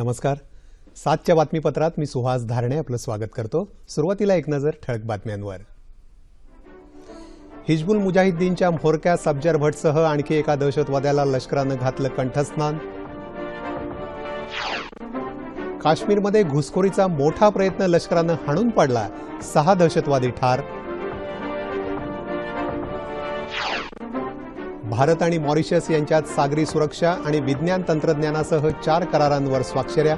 नमस्कार. सातच्या बातमीपत्रात मी सुहास धारणे आपलं स्वागत करतो. सुरुवातीला एक नजर ठळक बातम्यांवर. हिजबुल मुजाहिद्दीनच्या म्होरक्या सब्जर भटसह आणखी एका दहशतवाद्याला लष्करानं घातलं कंठस्नान काश्मीरमध्ये घुसखोरीचा मोठा प्रयत्न लष्करानं हाणून पाडला. सहा दहशतवादी ठार. भारत आणि मॉरिशस यांच्यात सागरी सुरक्षा आणि विज्ञान तंत्रज्ञानासह चार करारांवर स्वाक्षऱ्या.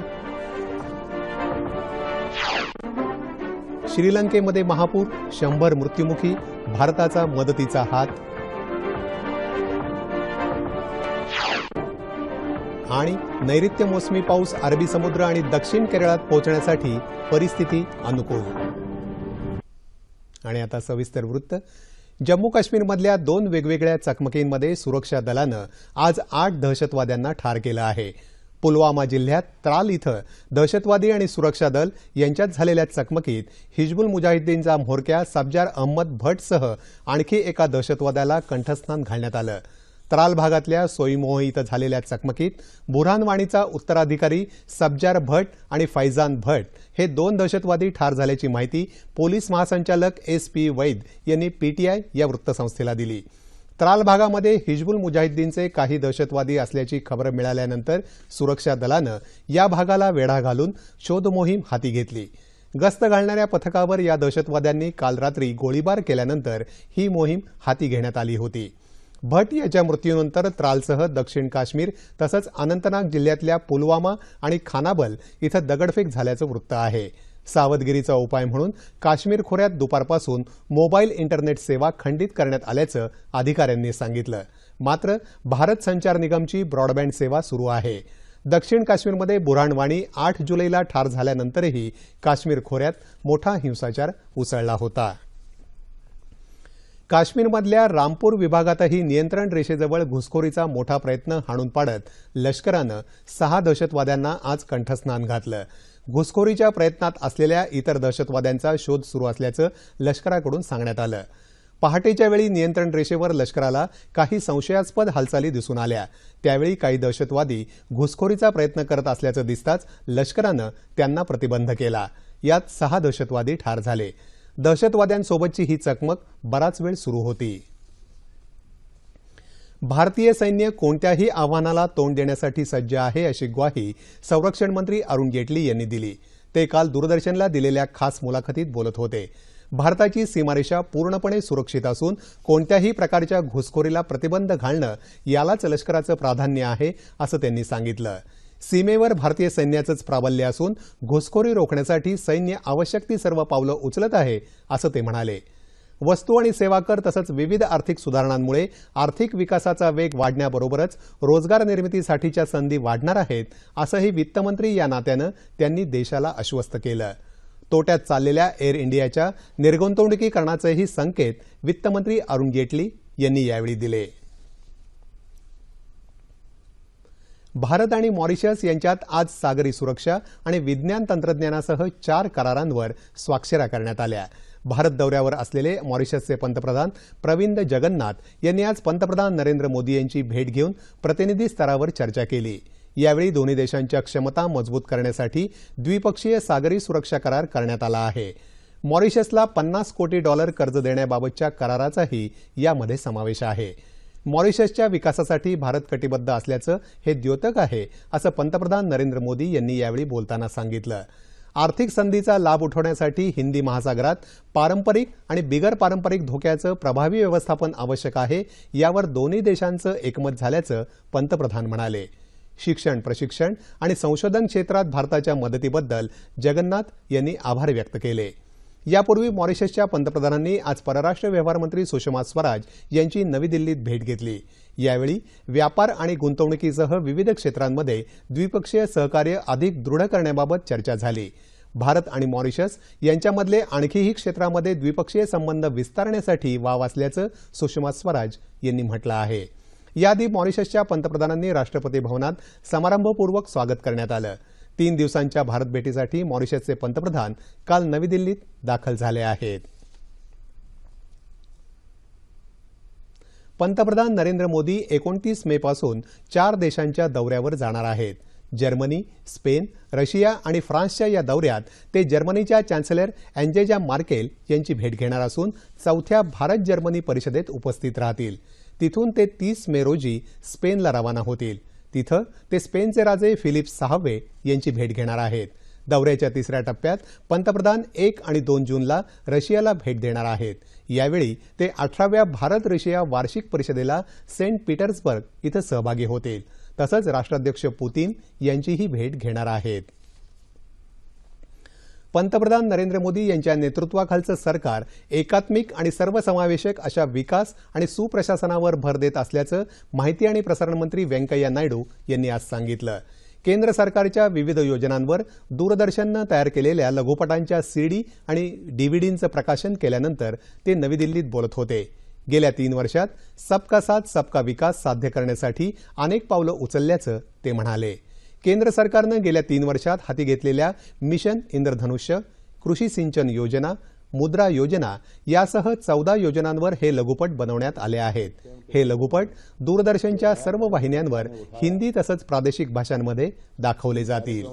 श्रीलंकेमध्ये महापूर शंभर मृत्युमुखी भारताचा मदतीचा हात. आणि नैऋत्य मोसमी पाऊस अरबी समुद्र आणि दक्षिण केरळात पोहोचण्यासाठी परिस्थिती अनुकूल. आणि आता सविस्तर वृत्त. जम्मू काश्मीरमधल्या दोन वेगवेगळ्या चकमकींमध्ये सुरक्षा दलानं आज आठ दहशतवाद्यांना ठार केलं आहे. पुलवामा जिल्ह्यात त्राल इथं दहशतवादी आणि सुरक्षा दल यांच्यात झालेल्या चकमकीत हिजबुल मुजाहिद्दीनचा म्होरक्या सब्जार अहमद भटसह आणखी एका दहशतवाद्याला कंठस्नान घालण्यात आलं. त्राल भागातल्या सोईमोह इथं झालेल्या चकमकीत बुरहानवाणीचा उत्तराधिकारी सब्जार भट आणि फैजान भट हे दोन दहशतवादी ठार झाल्याची माहिती पोलीस महासंचालक एस पी वैद यांनी पीटीआय या वृत्तसंस्थेला दिली. त्राल भागामध्ये हिजबुल मुजाहिद्दीनचे काही दहशतवादी असल्याची खबर मिळाल्यानंतर सुरक्षा दलानं या भागाला वेढा घालून शोधमोहीम हाती घेतली. गस्त घालणाऱ्या पथकावर या दहशतवाद्यांनी काल रात्री गोळीबार केल्यानंतर ही मोहीम हाती घेण्यात आली होती. भट याच्या मृत्यूनंतर त्रालसह दक्षिण काश्मीर तसंच अनंतनाग जिल्ह्यातल्या पुलवामा आणि खानाबल इथं दगडफेक झाल्याचं वृत्त आहे. सावधगिरीचा उपाय म्हणून काश्मीर खोऱ्यात दुपारपासून मोबाईल इंटरनेट सेवा खंडित करण्यात आल्याचं अधिकाऱ्यांनी सांगितलं. मात्र भारत संचार निगमची ब्रॉडबँड सेवा सुरू आहे. दक्षिण काश्मीरमध्ये बुराणवाणी आठ जुलैला ठार झाल्यानंतरही काश्मीर खोऱ्यात मोठा हिंसाचार उसळला होता. काश्मीरमधल्या रामपूर विभागातही नियंत्रण रेषेजवळ घुसखोरीचा मोठा प्रयत्न हाणून पाडत लष्करानं सहा दहशतवाद्यांना आज कंठस्नान घातलं. घुसखोरीच्या प्रयत्नात असलेल्या इतर दहशतवाद्यांचा शोध सुरू असल्याचं लष्कराकडून सांगण्यात आलं. पहाटेच्या वेळी नियंत्रण रेषेवर लष्कराला काही संशयास्पद हालचाली दिसून आल्या. त्यावेळी काही दहशतवादी घुसखोरीचा प्रयत्न करत असल्याचं दिसताच लष्करानं त्यांना प्रतिबंध केला. यात सहा दहशतवादी ठार झाले. दहशतवाद्यांसोबतची ही चकमक बराच वेळ सुरू होती. भारतीय सैन्य कोणत्याही आव्हानाला तोंड देण्यासाठी सज्ज आहे अशी ग्वाही संरक्षण मंत्री अरुण जेटली यांनी दिली. ते काल दूरदर्शनला दिलेल्या खास मुलाखतीत बोलत होते. भारताची सीमारेषा पूर्णपणे सुरक्षित असून कोणत्याही प्रकारच्या घुसखोरीला प्रतिबंध घालणं यालाच लष्कराचं प्राधान्य आहे असं त्यांनी सांगितलं. सीमेवर भारतीय सैन्याचंच प्राबल्य असून घुसखोरी रोखण्यासाठी सैन्य आवश्यक ती सर्व पावलं उचलत आहे असं ते म्हणाले. वस्तू आणि सेवा कर तसंच विविध आर्थिक सुधारणांमुळे आर्थिक विकासाचा वेग वाढण्याबरोबरच रोजगार निर्मितीसाठीच्या संधी वाढणार आहेत असंही वित्तमंत्री या नात्यानं त्यांनी देशाला आश्वस्त केलं. तोट्यात चाललेल्या एअर इंडियाच्या निर्गुंतवणुकीकरणाचेही संकेत वित्तमंत्री अरुण जेटली यांनी यावेळी दिले. भारत आणि मॉरिशस यांच्यात आज सागरी सुरक्षा आणि विज्ञान तंत्रज्ञानासह चार करारांवर स्वाक्षऱ्या करण्यात आल्या. भारत दौऱ्यावर असलेले मॉरिशसचे पंतप्रधान प्रविंद जगन्नाथ यांनी आज पंतप्रधान नरेंद्र मोदी यांची भेट घेऊन प्रतिनिधी स्तरावर चर्चा केली. यावेळी दोन्ही देशांच्या क्षमता मजबूत करण्यासाठी द्विपक्षीय सागरी सुरक्षा करार करण्यात आला आहे. मॉरिशसला पन्नास कोटी डॉलर कर्ज देण्याबाबतच्या कराराचाही यामध्ये समावेश आहे. मॉरिशसच्या विकासासाठी भारत कटिबद्ध असल्याचं हे द्योतक आहे असं पंतप्रधान नरेंद्र मोदी यांनी यावेळी बोलताना सांगितलं. आर्थिक संधीचा लाभ उठवण्यासाठी हिंदी महासागरात पारंपरिक आणि बिगर पारंपरिक धोक्याचं प्रभावी व्यवस्थापन आवश्यक आहे यावर दोन्ही देशांचं एकमत झाल्याचं पंतप्रधान म्हणाले. शिक्षण प्रशिक्षण आणि संशोधन क्षेत्रात भारताच्या मदतीबद्दल जगन्नाथ यांनी आभार व्यक्त केले. यापूर्वी मॉरिशसच्या पंतप्रधानांनी आज परराष्ट्र व्यवहार मंत्री सुषमा स्वराज यांची नवी दिल्लीत भेट घेतली. यावेळी व्यापार आणि गुंतवणुकीसह विविध क्षेत्रांमध्ये द्विपक्षीय सहकार्य अधिक दृढ करण्याबाबत चर्चा झाली. भारत आणि मॉरिशस यांच्यामधले आणखीही क्षेत्रामध्ये द्विपक्षीय संबंध विस्तारण्यासाठी वाव असल्याचं सुषमा स्वराज यांनी म्हटलं आहे. याआधी मॉरिशसच्या पंतप्रधानांनी राष्ट्रपती भवनात समारंभपूर्वक स्वागत करण्यात आलं. तीन दिवसांच्या भारत भेटीसाठी मॉरिशसचे पंतप्रधान काल नवी दिल्लीत दाखल झाले आहेत. पंतप्रधान नरेंद्र मोदी एकोणतीस मे पासून चार देशांच्या दौऱ्यावर जाणार आहेत. जर्मनी स्पेन रशिया आणि फ्रान्सच्या या दौऱ्यात ते जर्मनीच्या चॅन्सलर अँजेजा मार्केल यांची भेट घेणार असून चौथ्या भारत जर्मनी परिषदेत उपस्थित राहतील. तिथून ते तीस मे रोजी स्पेनला रवाना होतील. तिथं ते स्पेनचे राजे फिलिप सहावे यांची भेट घेणार आहेत. दौऱ्याच्या तिसऱ्या टप्प्यात पंतप्रधान एक आणि दोन जूनला रशियाला भेट देणार आहेत. यावेळी ते अठराव्या भारत रशिया वार्षिक परिषदेला सेंट पीटर्सबर्ग इथं सहभागी होतील. तसंच राष्ट्राध्यक्ष पुतीन यांचीही भेट घेणार आहेत. पंतप्रधान नरेंद्र मोदी यांच्या नेतृत्वाखालचं सरकार एकात्मिक आणि सर्वसमावेशक अशा विकास आणि सुप्रशासनावर भर देत असल्याचं माहिती आणि प्रसारण मंत्री व्यंकय्या नायडू यांनी आज सांगितलं. केंद्र सरकारच्या विविध योजनांवर दूरदर्शननं तयार केलेल्या लघुपटांच्या सीडी आणि डीव्हीडींचं प्रकाशन केल्यानंतर ते नवी दिल्लीत बोलत होते. गेल्या तीन वर्षात सबका साथ सबका विकास साध्य करण्यासाठी अनेक पावलं उचलल्याचं ते म्हणाले. केंद्र सरकारनं गेल्या तीन वर्षात हाती घेतलेल्या मिशन इंद्रधनुष्य कृषी सिंचन योजना मुद्रा योजना यासह चौदा योजनांवर हे लघुपट बनवण्यात आले आहेत. हे लघुपट दूरदर्शनच्या सर्व वाहिन्यांवर हिंदी तसंच प्रादेशिक भाषांमध्ये दाखवले जातील.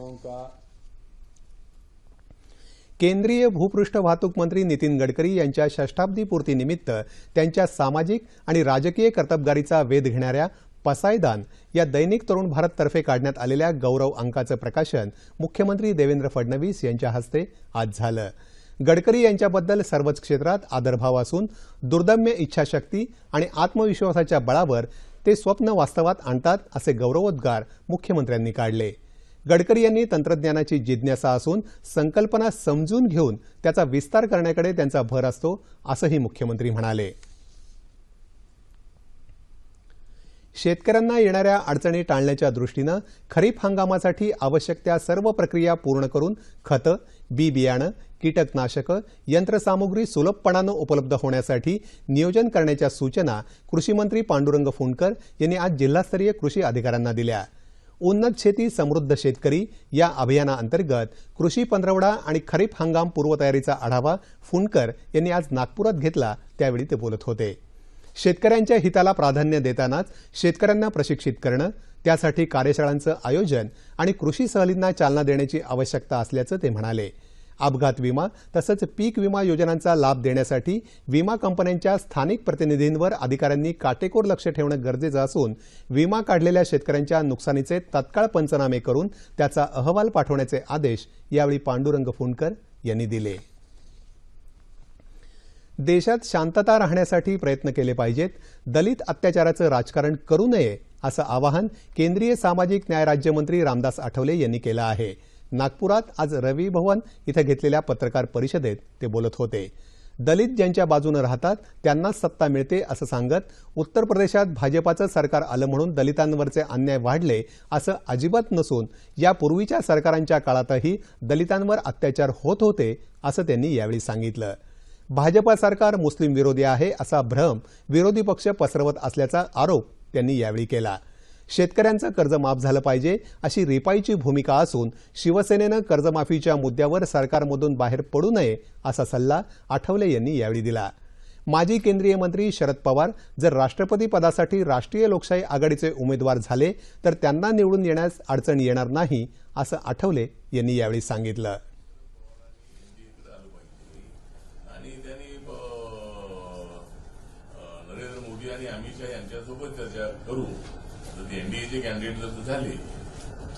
केंद्रीय भूपृष्ठ वाहतूक मंत्री नितीन गडकरी यांच्या षष्ठाब्दी पूर्तीनिमित्त त्यांच्या सामाजिक आणि राजकीय कर्तबगारीचा वेध घेणाऱ्या पसायदान या दैनिक तरुण भारततर्फे काढण्यात आलेल्या गौरव अंकाचं प्रकाशन मुख्यमंत्री देवेंद्र फडणवीस यांच्या हस्ते आज झालं. गडकरी यांच्याबद्दल सर्वच क्षेत्रात आदरभाव असून दुर्दम्य इच्छाशक्ती आणि आत्मविश्वासाच्या बळावर ते स्वप्न वास्तवात आणतात असे गौरवोद्गार मुख्यमंत्र्यांनी काढले. गडकरी यांनी तंत्रज्ञानाची जिज्ञासा असून संकल्पना समजून घेऊन त्याचा विस्तार करण्याकडे त्यांचा भर असतो असंही मुख्यमंत्री म्हणाले. शेतकऱ्यांना येणाऱ्या अडचणी टाळण्याच्या दृष्टीनं खरीप हंगामासाठी आवश्यक त्या सर्व प्रक्रिया पूर्ण करून खतं बी बियाणं कीटकनाशकं यंत्रसामुग्री सुलभपणानं उपलब्ध होण्यासाठी नियोजन करण्याच्या सूचना कृषीमंत्री पांडुरंग फुंडकर यांनी आज जिल्हास्तरीय कृषी अधिकाऱ्यांना दिल्या. उन्नत शेती समृद्ध शेतकरी या अभियानाअंतर्गत कृषी पंधरवडा आणि खरीप हंगाम पूर्वतयारीचा आढावा फुंडकर यांनी आज नागपुरात घेतला त्यावेळी ते बोलत होते. शेतकऱ्यांच्या हिताला प्राधान्य देतानाच शेतकऱ्यांना प्रशिक्षित करणं त्यासाठी कार्यशाळांचं आयोजन आणि कृषी सहलींना चालना देण्याची आवश्यकता असल्याचं ते म्हणाले. अपघात विमा तसंच पीक विमा योजनांचा लाभ देण्यासाठी विमा कंपन्यांच्या स्थानिक प्रतिनिधींवर अधिकाऱ्यांनी काटेकोर लक्ष ठेवणं गरजेचं असून विमा काढलेल्या शेतकऱ्यांच्या नुकसानीचे तत्काळ पंचनामे करून त्याचा अहवाल पाठवण्याचे आदेश यावेळी पांडुरंग फुंडकर यांनी दिले. देशात शांतता राहण्यासाठी प्रयत्न केले पाहिजेत. दलित अत्याचाराचं राजकारण करू नये असं आवाहन केंद्रीय सामाजिक न्याय राज्यमंत्री रामदास आठवले यांनी केलं आहे. नागपुरात आज रवी भवन इथं घेतलेल्या पत्रकार परिषदेत ते बोलत होते. दलित ज्यांच्या बाजूनं राहतात त्यांनाच सत्ता मिळते असं सांगत उत्तर प्रदेशात भाजपाचं सरकार आलं म्हणून दलितांवरचे अन्याय वाढले असं अजिबात नसून यापूर्वीच्या सरकारांच्या काळातही दलितांवर अत्याचार होत होते असं त्यांनी यावेळी सांगितलं. भाजपा सरकार मुस्लिम विरोधी आहे असा भ्रम विरोधी पक्ष पसरवत असल्याचा आरोप त्यांनी यावेळी केला. शेतकऱ्यांचं कर्ज माफ झालं पाहिजे अशी रिपाईची भूमिका असून शिवसेनेनं कर्जमाफीच्या मुद्द्यावर सरकारमधून बाहेर पडू नये असा सल्ला आठवले यांनी यावेळी दिला. माजी केंद्रीय मंत्री शरद पवार जर राष्ट्रपती पदासाठी राष्ट्रीय लोकशाही आघाडीचे उमेदवार झाले तर त्यांना निवडून येण्यास अडचण येणार नाही असं आठवले यांनी यावेळी सांगितलं आणि त्यांनी अं, अं, नरेंद्र मोदी आणि अमित शहा विचार करू. जर ते एनडीएचे कॅन्डिडेट जर झाले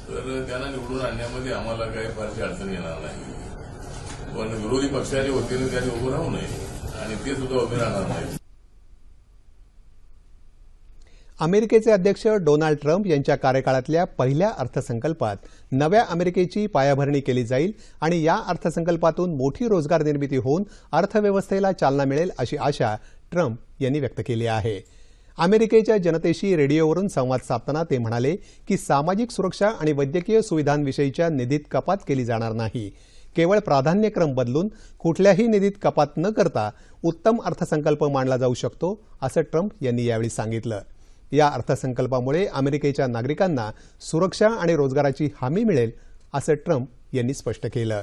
तर त्यांना निवडून आणण्यामध्ये आम्हाला काही फारशी अडचण येणार नाही. पण विरोधी पक्षाच्या वतीने त्यांनी उभं राहू नये आणि ते सुद्धा उभे राहणार नाही अमेरिकेचे अध्यक्ष डोनाल्ड ट्रम्प यांच्या कार्यकाळातल्या पहिल्या अर्थसंकल्पात नव्या अमेरिकेची पायाभरणी केली जाईल आणि या अर्थसंकल्पातून मोठी रोजगार निर्मिती होऊन अर्थव्यवस्थेला चालना मिळेल अशी आशा ट्रम्प यांनी व्यक्त केली आहे. अमेरिकेच्या जनतेशी रेडिओवरून संवाद साधताना ते म्हणाले की सामाजिक सुरक्षा आणि वैद्यकीय सुविधांविषयीच्या निधीत कपात केली जाणार नाही. केवळ प्राधान्यक्रम बदलून कुठल्याही निधीत कपात न करता उत्तम अर्थसंकल्प मांडला जाऊ शकतो असं ट्रम्प यांनी यावेळी सांगितलं. या अर्थसंकल्पामुळे अमेरिकेच्या नागरिकांना सुरक्षा आणि रोजगाराची हमी मिळेल असं ट्रम्प यांनी स्पष्ट केलं.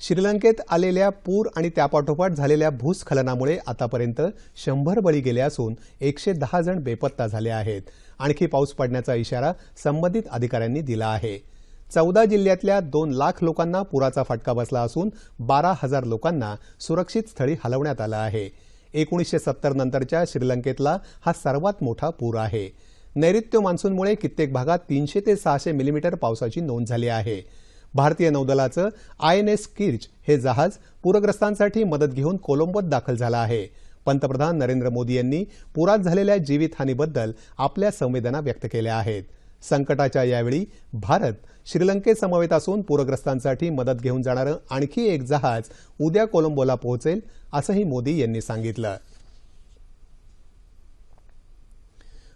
श्रीलंकेत आलेल्या पूर आणि त्यापाठोपाठ झालेल्या भूस्खलनामुळे आतापर्यंत शंभर बळी गेले असून एकशे दहा जण बेपत्ता झाले आहेत. आणखी पाऊस पडण्याचा इशारा संबंधित अधिकाऱ्यांनी दिला आहे. चौदा जिल्ह्यातल्या दोन लाख लोकांना पुराचा फटका बसला असून बारा हजार लोकांना सुरक्षित स्थळी हलवण्यात आलं आहे. एकोणीसशे सत्तर नंतरच्या श्रीलंकेतला हा सर्वात मोठा पूर आहे. नैऋत्य मान्सूनमुळे कित्येक भागात तीनशे ते सहाशे मिलीमीटर पावसाची नोंद झाली आहे. भारतीय नौदलाचं आय एन एस किर्च हे जहाज पूरग्रस्तांसाठी मदत घेऊन कोलंबोत दाखल झालं आहे. पंतप्रधान नरेंद्र मोदी यांनी पुरात झालेल्या जीवितहानीबद्दल आपल्या संवेदना व्यक्त केल्या आहेत. संकटाच्या यावेळी भारत श्रीलंकेसमवेत असून पूरग्रस्तांसाठी मदत घेऊन जाणारं आणखी एक जहाज उद्या कोलंबोला पोहोचेल असंही मोदी यांनी सांगितलं.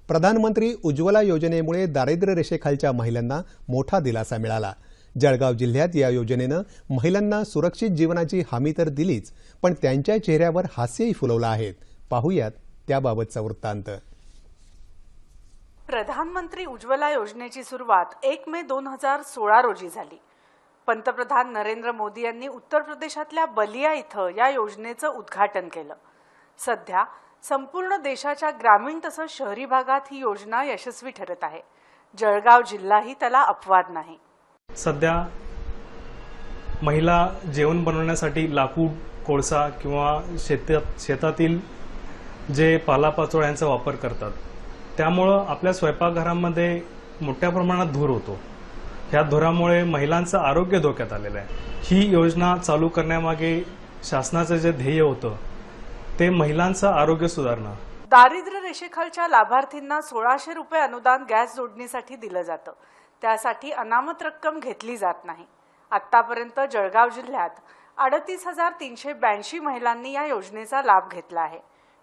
प्रधानमंत्री उज्ज्वला योजनेमुळे दारिद्र्य रेषेखालच्या महिलांना मोठा दिलासा मिळाला. जळगाव जिल्ह्यात या योजनेनं महिलांना सुरक्षित जीवनाची हमी तर दिलीच पण त्यांच्या चेहऱ्यावर हास्यही फुलवलं आहेत पाहूयात त्याबाबतचा वृत्तांत. प्रधानमंत्री उज्ज्वला योजनेची सुरुवात एक मे दोन हजार सोळा रोजी झाली. पंतप्रधान नरेंद्र मोदी यांनी उत्तर प्रदेशातल्या बलिया इथं या योजनेचं उद्घाटन केलं. सध्या संपूर्ण देशाच्या ग्रामीण तसंच शहरी भागात ही योजना यशस्वी ठरत आहे. जळगाव जिल्हाही त्याला अपवाद नाही. सध्या महिला जेवण बनवण्यासाठी लाकूड कोळसा किंवा शेतात शेतातील जे पालापाचोळ्यांचा वापर करतात. त्यामुळं आपल्या स्वयंपाकघरामध्ये मोठ्या प्रमाणात धूर होतो. ह्या धुरामुळे महिलांचं आरोग्य धोक्यात आलेलं आहे. ही योजना चालू करण्यामागे शासनाचं जे ध्येय होतं ते महिलांचं आरोग्य सुधारणं. दारिद्र्य रेषेखालच्या लाभार्थींना सोळाशे रुपये अनुदान गॅस जोडणीसाठी दिलं जातं. त्यासाठी अनामत रक्कम घेतली जात नाही. आतापर्यंत जळगाव जिल्ह्यात अडतीस हजार तीनशे ब्याऐंशी महिलांनी या योजनेचा लाभ घेतला आहे.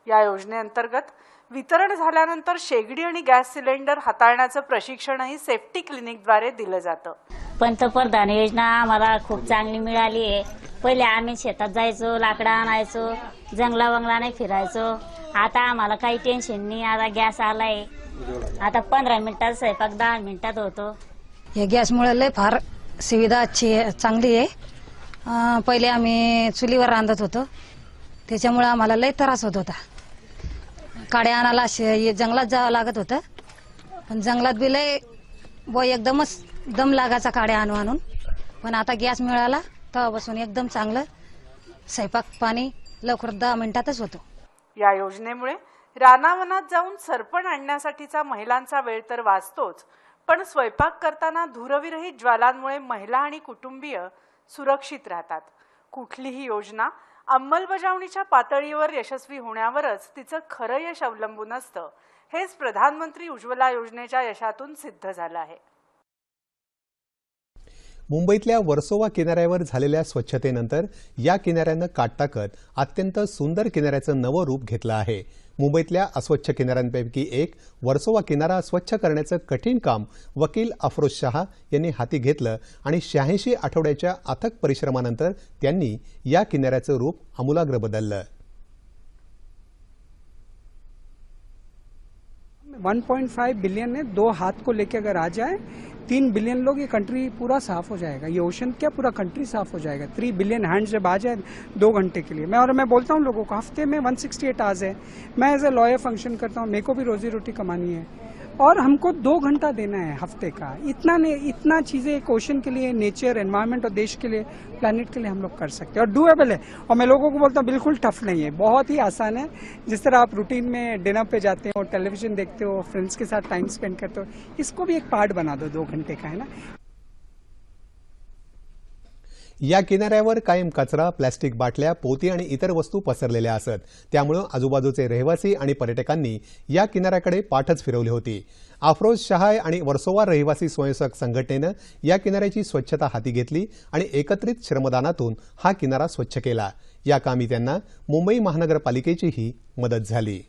या योजनेअंतर्गत वितरण झाल्यानंतर शेगडी आणि गॅस सिलेंडर हाताळण्याचं प्रशिक्षणही सेफ्टी क्लिनिकद्वारे दिलं जातं. पंतप्रधान योजना आम्हाला खूप चांगली मिळाली आहे. पहिले आम्ही शेतात जायचो लाकडं आणायचो जंगला बंगला नाही फिरायचो. आता आम्हाला काही टेन्शन नाही आता गॅस आलाय. आता पंधरा मिनिटात स्वयंपाक दहा मिनिटात होतो. या गॅसमुळे लय फार सुविधा अच्छी आहे चांगली आहे. अं, पहिले आम्ही चुलीवर रांधत होतो. त्याच्यामुळे आम्हाला लय त्रास होत होता. काड्या आणायला शे- जंगलात जावं लागत होतं. पण जंगलात बी लय व एकदमच दम लागायचा काड्या आणू आणून. पण आता गॅस मिळाला तेव्हापासून एकदम चांगलं. स्वयंपाक पाणी लवकर दहा मिनिटातच होतो. या योजनेमुळे रानावनात जाऊन सरपण आणण्यासाठीचा महिलांचा वेळ तर वाचतोच पण स्वयंपाक करताना धुरविरहित ज्वालांमुळे महिला आणि कुटुंबीय सुरक्षित राहतात. कुठलीही योजना अंमलबजावणीच्या पातळीवर यशस्वी होण्यावरच तिचं खरं यश अवलंबून असतं हेच प्रधानमंत्री उज्ज्वला योजनेच्या यशातून सिद्ध झालं आहे. मुंबईतल्या वर्सोवा किनाऱ्यावर झालेल्या स्वच्छतेनंतर या किनाऱ्यानं काट टाकत अत्यंत सुंदर किनाऱ्याचं नवं रूप घेतलं आहे. मुंबईतल्या अस्वच्छ किनाऱ्यांपैकी एक वर्सोवा किनारा स्वच्छ करण्याचं कठीण काम वकील अफरोज शहा यांनी हाती घेतलं आणि शहाऐंशी आठवड्याच्या अथक परिश्रमानंतर त्यांनी या किनाऱ्याचं रूप आमूलाग्र बदललं. 1.5 बिलियन है दो हाथ को लेके अगर आ जाए तीन बिलियन लोग ये कंट्री पूरा साफ़ हो जाएगा। ये ओशन क्या पूरा कंट्री साफ़ हो जाएगा? थ्री बिलियन हैंड जब आ जाए दो घंटे के लिए। मैं और मैं बोलता हूँ लोगों को, हफ़्ते में 168 आवर्स है। मैं एज ए लॉयर फ़ंक्शन करता हूँ, मेरे को भी रोजी रोटी कमानी है। और हमको दो घंटा देना है हफ़्ते का। इतना ने, इतना चीज़ें ओशन के लिए, नेचर एनवायरमेंट और देश के लिए प्लानट के लिए हम लोग कर सकते हैं। और डूएबल है। और मैं लोगों को बोलता हूँ, बिल्कुल टफ नहीं है। बहुत ही आसान है। जिस तरह आप रूटीन में डिनर पे जाते हो टेलीविज़न देखते हो फ्रेंड्स के साथ टाइम स्पेंड करते हो, इसको भी एक पार्ट बना दो दो घंटे का, है ना? या किनाऱ्यावर कायम कचरा प्लॅस्टिक बाटल्या पोती आणि इतर वस्तू पसरलेल्या असत. त्यामुळं आजूबाजूचे रहिवासी आणि पर्यटकांनी या किनाऱ्याकडे पाठच फिरवली होती. आफ्रोज शहाय आणि वर्सोवा रहिवासी स्वयंसेवक संघटनेनं या किनाऱ्याची स्वच्छता हाती घेतली आणि एकत्रित श्रमदानातून हा किनारा स्वच्छ केला. या कामी त्यांना मुंबई महानगरपालिकेचीही मदत झाली.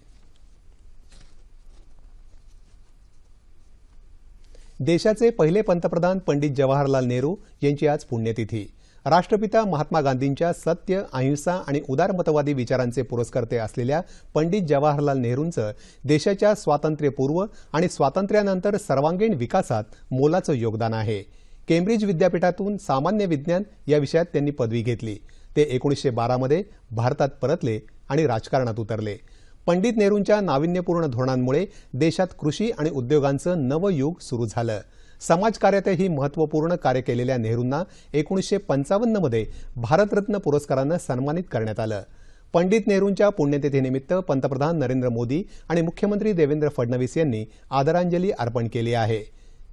देशाचे पहिले पंतप्रधान पंडित जवाहरलाल नेहरू यांची आज पुण्यतिथी. राष्ट्रपिता महात्मा गांधींच्या सत्य अहिंसा आणि उदारमतवादी विचारांचे पुरस्कर्ते असलेल्या पंडित जवाहरलाल नेहरूंचं देशाच्या स्वातंत्र्यपूर्व आणि स्वातंत्र्यानंतर सर्वांगीण विकासात मोलाचं योगदान आहे. केम्ब्रिज विद्यापीठातून सामान्य विज्ञान या विषयात त्यांनी पदवी घेतली. ते एकोणीसशे बारामध्ये भारतात परतले आणि राजकारणात उतरले. पंडित नेहरूंच्या नाविन्यपूर्ण धोरणांमुळे देशात कृषी आणि उद्योगांचं नवं युग सुरू झालं. समाजकार्यातही महत्त्वपूर्ण कार्य केलेल्या नेहरूंना एकोणीसशे पंचावन्नमध्ये भारतरत्न पुरस्कारानं सन्मानित करण्यात आलं. पंडित नेहरूंच्या पुण्यतिथीनिमित्त पंतप्रधान नरेंद्र मोदी आणि मुख्यमंत्री देवेंद्र फडणवीस यांनी आदरांजली अर्पण केली आहे.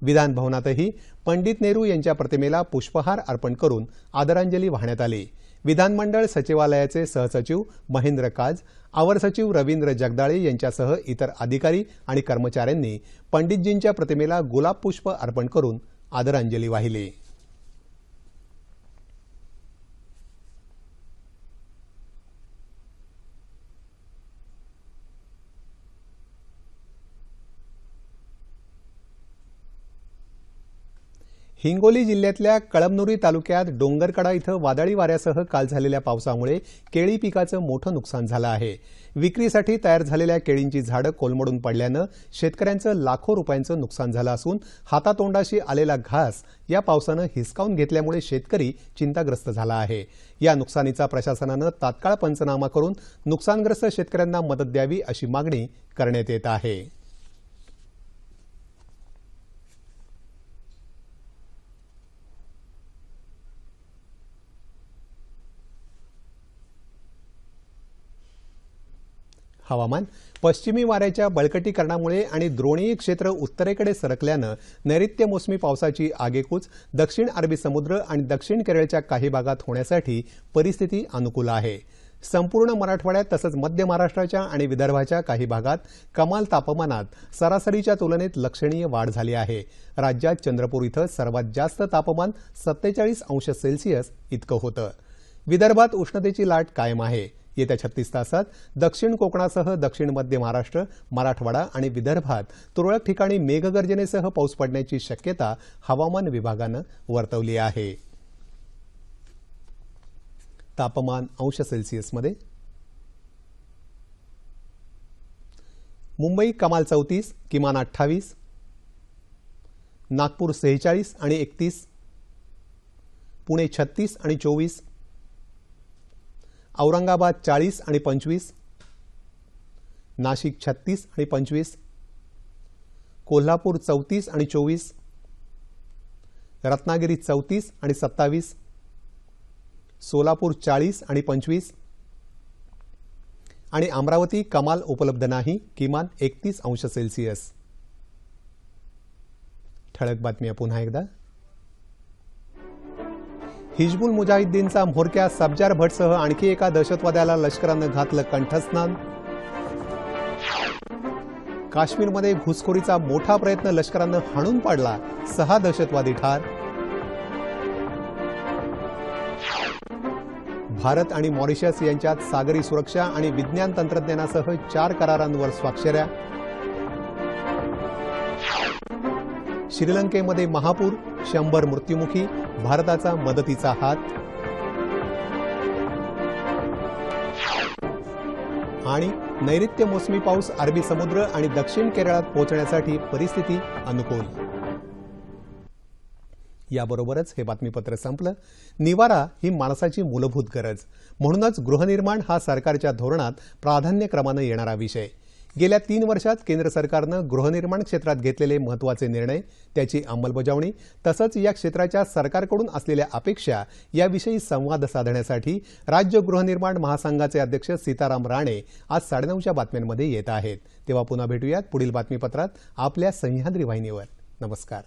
विधान भवनातही पंडित नेहरू यांच्या प्रतिमेला पुष्पहार अर्पण करून आदरांजली वाहण्यात आली. विधानमंडळ सचिवालयाचे सहसचिव महेंद्र काज अवर सचिव रवींद्र जगदाळे यांच्यासह इतर अधिकारी आणि कर्मचाऱ्यांनी पंडितजींच्या प्रतिमेला गुलाब पुष्प अर्पण करून आदरांजली वाहिली. हिंगोली जिल्ह्यातल्या कळमनुरी तालुक्यात डोंगरकडा इथं वादळी वाऱ्यासह काल झालेल्या पावसामुळे केळी पिकाचं मोठं नुकसान झालं आहे. विक्रीसाठी तयार झालेल्या केळींची झाडं कोलमडून पडल्यानं शेतकऱ्यांचं लाखो रुपयांचं नुकसान झालं असून हातातोंडाशी आलेला घास या पावसानं हिसकावून घेतल्यामुळे शेतकरी चिंताग्रस्त झाला आहे. या नुकसानीचा प्रशासनानं तात्काळ पंचनामा करून नुकसानग्रस्त शेतकऱ्यांना मदत द्यावी अशी मागणी करण्यात येत आहे. हवामान पश्चिमी वाऱ्याच्या बळकटीकरणामुळे आणि द्रोणीय क्षेत्र उत्तरेकडे सरकल्यानं नैऋत्य मोसमी पावसाची आगेकूच दक्षिण अरबी समुद्र आणि दक्षिण केरळच्या काही भागात होण्यासाठी परिस्थिती अनुकूल आहे. संपूर्ण मराठवाड्यात तसंच मध्य महाराष्ट्राच्या आणि विदर्भाच्या काही भागात कमाल तापमानात सरासरीच्या तुलनेत लक्षणीय वाढ झाली आहे. राज्यात चंद्रपूर इथं सर्वात जास्त तापमान सत्तेचाळीस अंश सेल्सिअस इतकं होतं. विदर्भात उष्णतेची लाट कायम आहे. येत्या छत्तीस तासात दक्षिण कोकणासह दक्षिण मध्य महाराष्ट्र मराठवाडा आणि विदर्भात तुरळक ठिकाणी मेघगर्जनेसह पाऊस पडण्याची शक्यता हवामान विभागानं वर्तवली आहे. तापमान अंश सेल्सिअसमध्ये मुंबई कमाल चौतीस किमान अठ्ठावीस नागपूर सेहेचाळीस आणि एकतीस पुणे छत्तीस आणि चोवीस औरंगाबाद चाळीस आणि पंचवीस नाशिक छत्तीस आणि पंचवीस कोल्हापूर चौतीस आणि चोवीस रत्नागिरी चौतीस आणि सत्तावीस सोलापूर चाळीस आणि पंचवीस आणि अमरावती कमाल उपलब्ध नाही किमान एकतीस अंश सेल्सिअस. ठळक बातम्या पुन्हा एकदा. हिजबुल मुजाहिद्दीनचा म्होरक्या सब्जार भटसह आणखी एका दहशतवाद्याला लष्करानं घातलं कंठस्नान. काश्मीरमध्ये घुसखोरीचा मोठा प्रयत्न लष्करानं हाणून पाडला सहा दहशतवादी ठार. भारत आणि मॉरिशस यांच्यात सागरी सुरक्षा आणि विज्ञान तंत्रज्ञानासह चार करारांवर स्वाक्षऱ्या. श्रीलंकेमध्ये महापूर शंभर मृत्युमुखी भारताचा मदतीचा हात. आणि नैऋत्य मोसमी पाऊस अरबी समुद्र आणि दक्षिण केरळात पोहोचण्यासाठी परिस्थिती अनुकूल. याबरोबरच हे बातमीपत्र संपलं. निवारा ही माणसाची मूलभूत गरज. म्हणूनच गृहनिर्माण हा सरकारच्या धोरणात प्राधान्यक्रमानं येणारा विषय. गेल्या तीन वर्षात केंद्र सरकारनं गृहनिर्माण क्षेत्रात घेतलेले महत्त्वाचे निर्णय त्याची अंमलबजावणी तसंच या क्षेत्राच्या सरकारकडून असलेल्या अपेक्षा याविषयी संवाद साधण्यासाठी राज्य गृहनिर्माण महासंघाचे अध्यक्ष सीताराम राणे आज साडेनऊच्या बातम्यांमध्ये येत आहेत. तेव्हा पुन्हा भेटूयात पुढील बातमीपत्रात आपल्या सह्याद्री वाहिनीवर. नमस्कार.